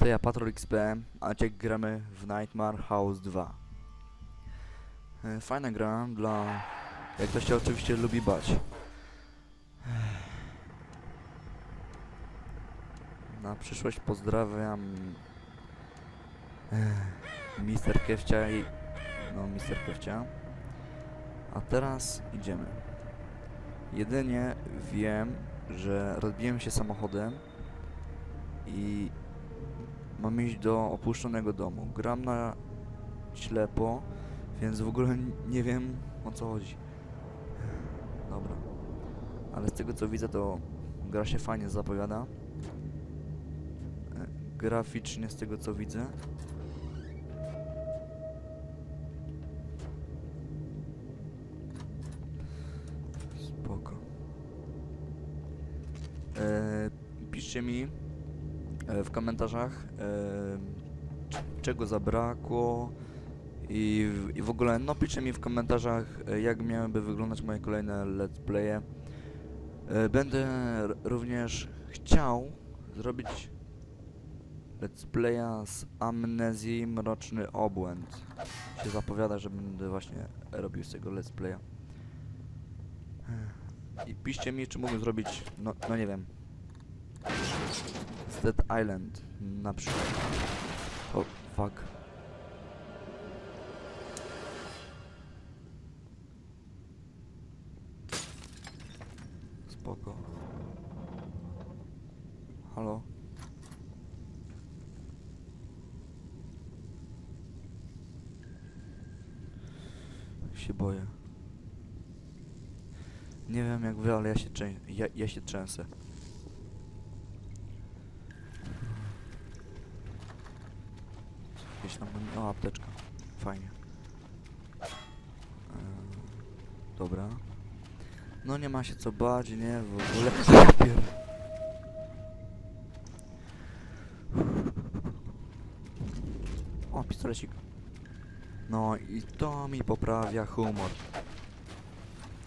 To ja, Patrol XP, a dzisiaj gramy w Nightmare House 2. E, Fajna gra dla... jak ktoś się oczywiście lubi bać. Na przyszłość pozdrawiam... eh, Mister Kefcia i... no, Mister Kefcia. A teraz idziemy. Jedynie wiem, że rozbiłem się samochodem i mam iść do opuszczonego domu. Gram na ślepo, więc w ogóle nie wiem o co chodzi. Dobra. Ale z tego co widzę to gra się fajnie zapowiada. E, Graficznie z tego co widzę. Spoko. E, piszcie mi w komentarzach, e, czego zabrakło i, w- ogóle, no piszcie mi w komentarzach, e, jak miałyby wyglądać moje kolejne let's playe. E, będę również chciał zrobić let's playa z amnezji Mroczny Obłęd. Się zapowiada, że będę właśnie robił z tego let's playa. I piszcie mi, czy mógłbym zrobić, no, no nie wiem, Dead Island na przykład. O, fuck. Spoko. Halo? Się boję. Nie wiem jak wy, ale ja się, ja, ja się trzęsę. Gdzieś tam, o apteczka. Fajnie. Eee, dobra. No nie ma się co bać, nie, w ogóle. O, pistolecik. No i to mi poprawia humor.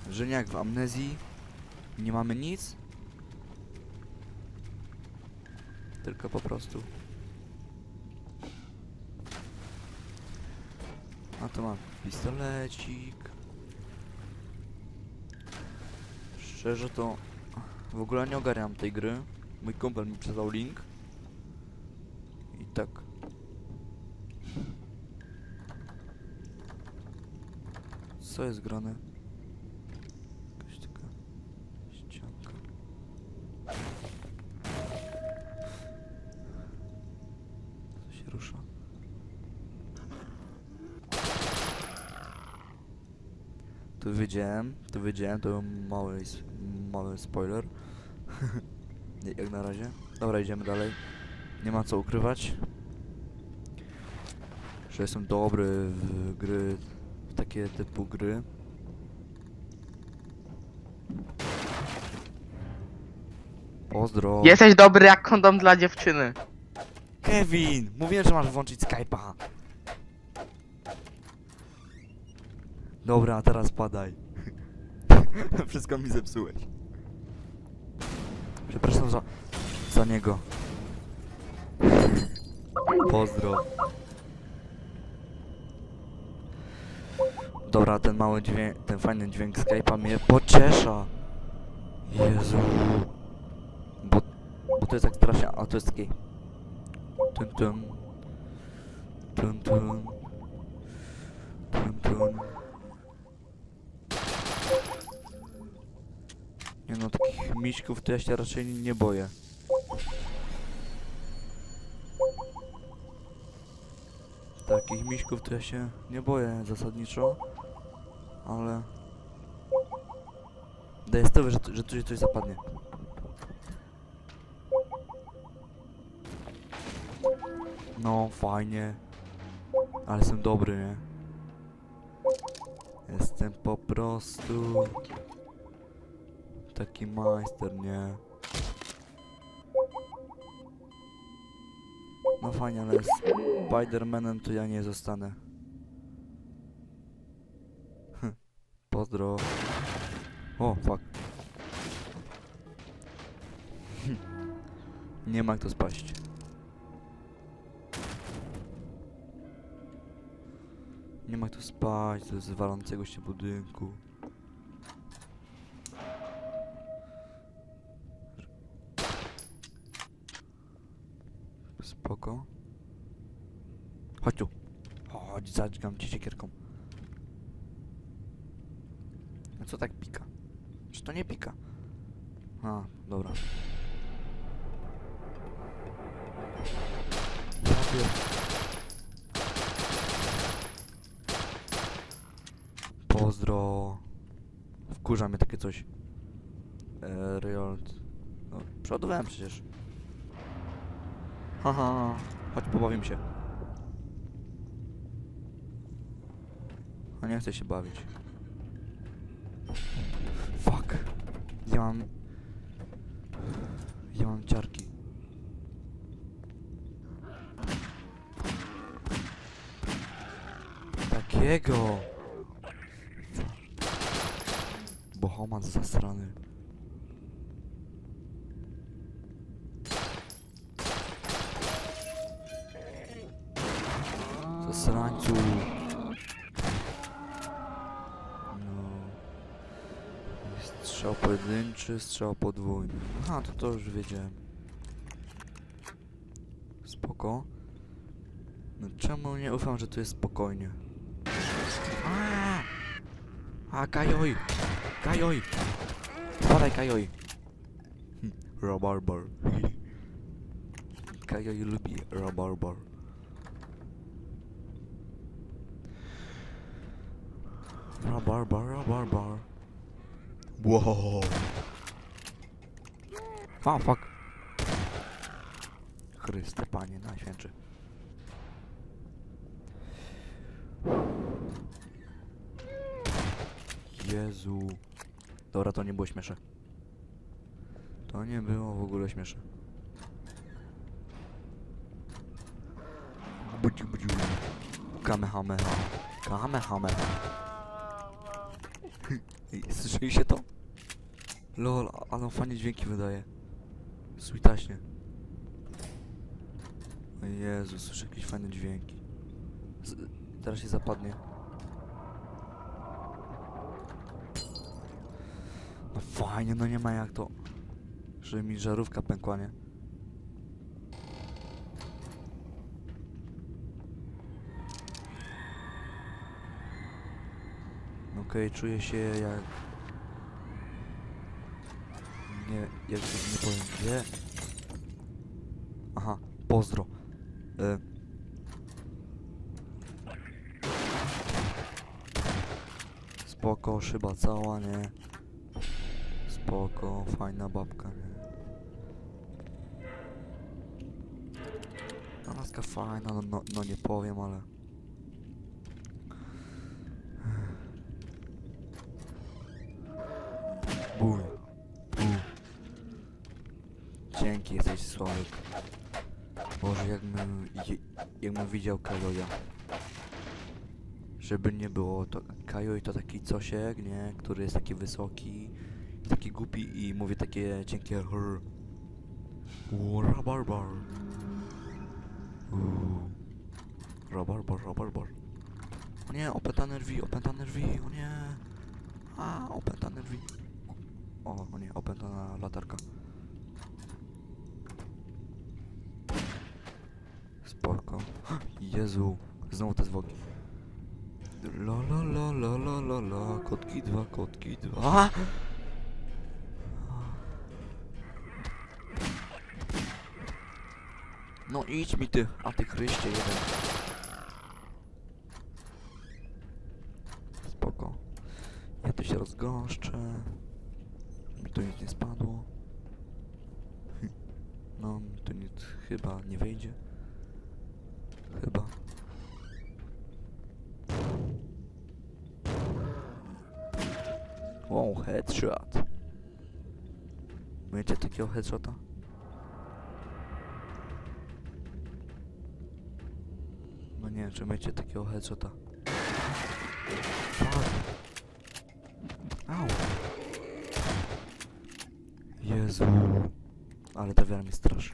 Że nie jak w amnezji nie mamy nic. Tylko po prostu. A to mam pistolecik. Szczerze to w ogóle nie ogarniam tej gry. Mój kumpel mi przesłał link. I tak. Co jest grane? Jakaś taka ścianka. Co się rusza? Tu wiedziałem, tu wiedziałem, to mały, s- mały spoiler. Nie, Jak na razie. Dobra, idziemy dalej. Nie ma co ukrywać. Że jestem dobry w gry, w takie typu gry. Pozdro. Jesteś dobry jak kondom dla dziewczyny. Kevin! Mówiłem, że masz włączyć Skype'a. Dobra, teraz padaj. Wszystko mi zepsułeś. Przepraszam za, za niego. Pozdro. Dobra, ten mały dźwięk, ten fajny dźwięk Skype'a mnie pociesza. Jezu. Bo, bo to jest tak strasznie, a to jest taki... Tum tum. Tum tum. Tum tum. Nie no, takich miśków to ja się raczej nie boję. Takich miśków to ja się nie boję zasadniczo. Ale... Daję stówy, że, że tu się coś zapadnie. No, fajnie. Ale jestem dobry, nie? Jestem po prostu... Taki majster, nie? No fajnie, ale z Spidermanem to ja nie zostanę. Pozdro. O, fuck. Nie ma jak to spaść. Nie ma jak to spać, z walącego się budynku. Spoko. Chodź tu. Chodź, zadźgam cię siekierką. A co tak pika? Czy to nie pika? A, dobra. Pozdro. Wkurza mnie takie coś. E, Real. No, przodowałem przecież. Haha, chodź pobawimy się. A nie chcę się bawić. Fuck. Ja mam... Ja mam ciarki. Takiego! Bohoman zasrany. 3 strzał podwójny. Aha, to to już wiedziałem. Spoko. No czemu nie ufam, że tu jest spokojnie? A, A kajoj! Kajoj! Spadaj kajoj! Hm, rabarbar. Kajoj lubi rabarbar. Rabarbar, rabarbar. Wow. A, fuck. Chryste, Panie Najświętszy. Jezu. Dobra, to nie było śmieszne. To nie było w ogóle śmieszne. Budziu. Kamehameha. Kamehameha. Słyszeliście to? Lol, ale fajnie dźwięki wydaje. Sweetaśnie. O Jezu, słyszę jakieś fajne dźwięki. Z teraz się zapadnie. No fajnie, no nie ma jak to. Żeby mi żarówka pękła, nie? No Okej, czuję się jak... Nie, nie powiem gdzie. Aha, pozdro. E. Spoko, szyba cała, nie? Spoko, fajna babka, nie? No laska fajna, no, no, no nie powiem, ale... Bój. Dzięki, jesteś Sławek. Boże, jakbym, jakbym widział Kajoja. Żeby nie było, to Kajoj to taki cosiek, nie? Który jest taki wysoki, taki głupi i mówi takie cienkie hr. Rabarbar. Rabarbar, rabarbar. O nie, opętane drzwi, opętane drzwi, o nie. A, opętane drzwi. O, o nie, opętana latarka. Spoko. Jezu, znowu te zwłoki. La la la la la la la, kotki dwa, kotki dwa. No idź mi ty, a ty Chryście jeden. Spoko. Ja tu się rozgąszczę. Mi tu nic nie spadło. Hm. No, tu nic chyba nie wyjdzie. Chyba. Headshot. Miecie takiego headshota? No nie, czy miecie takiego headshota? Au. Jezu. Ale ta wiara mnie straszy.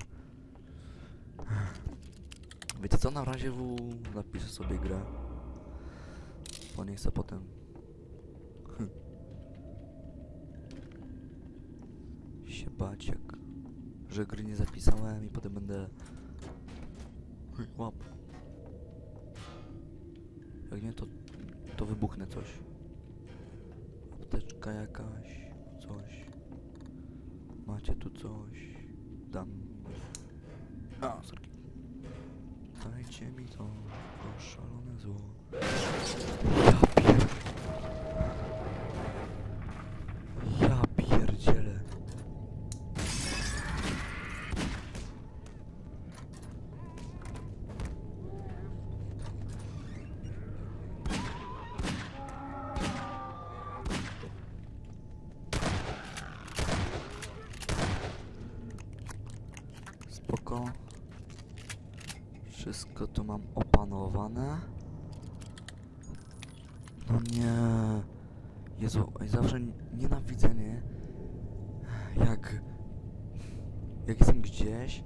Wiecie co, na razie w napiszę sobie grę. Bo nie chcę potem... się jak... Że gry nie zapisałem i potem będę... Łap. Jak nie, to... To wybuchnę coś. Apteczka jakaś... Coś. Macie tu coś? Dam... A, sorki. Dajcie mi to, to szalone zło. Ja mam opanowane. No nie. Jezu, zawsze n- nienawidzę, nie? Jak... Jak jestem gdzieś,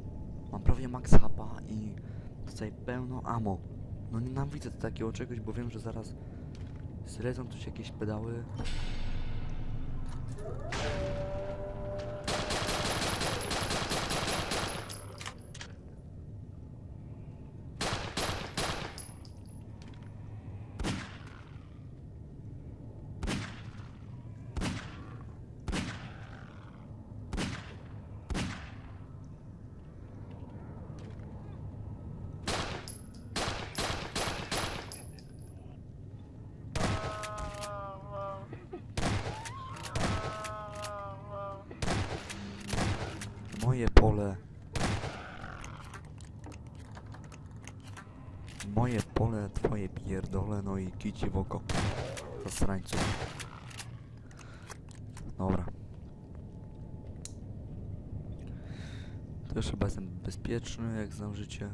mam prawie max hapa i tutaj pełno ammo. No nienawidzę takiego czegoś, bo wiem, że zaraz zlecą tu się jakieś pedały. Moje pole. Moje pole, twoje pierdole, no i kici w oko. Zasrańcu. Dobra. To już chyba jestem bezpieczny, jak znam życie.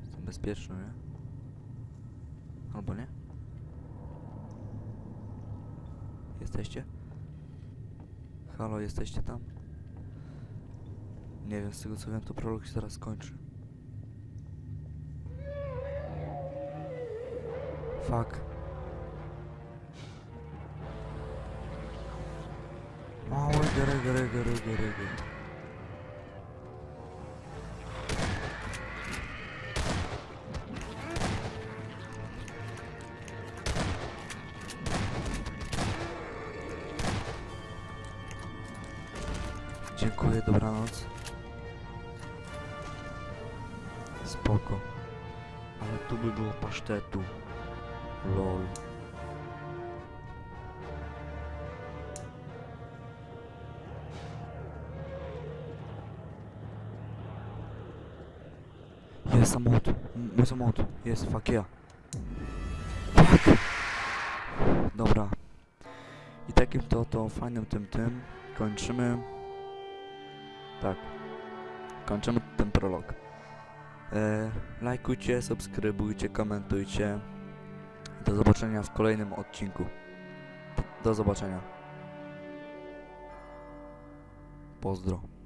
Jestem bezpieczny, nie? Albo nie? Jesteście? Halo, jesteście tam? Nie wiem, z tego co wiem, to prolog się zaraz kończy. Fuck. Mały gry, gry, gry, gry, gry. Dziękuję, dobranoc. Spoko. Ale tu by było pasztetu. Lol. Jest samochód. Mój samochód. Jest, fuck yeah. Fuck! Dobra. I takim to, to fajnym tym tym kończymy. Tak. Kończymy ten prolog. E, lajkujcie, subskrybujcie, komentujcie. Do zobaczenia w kolejnym odcinku. Do zobaczenia. Pozdro.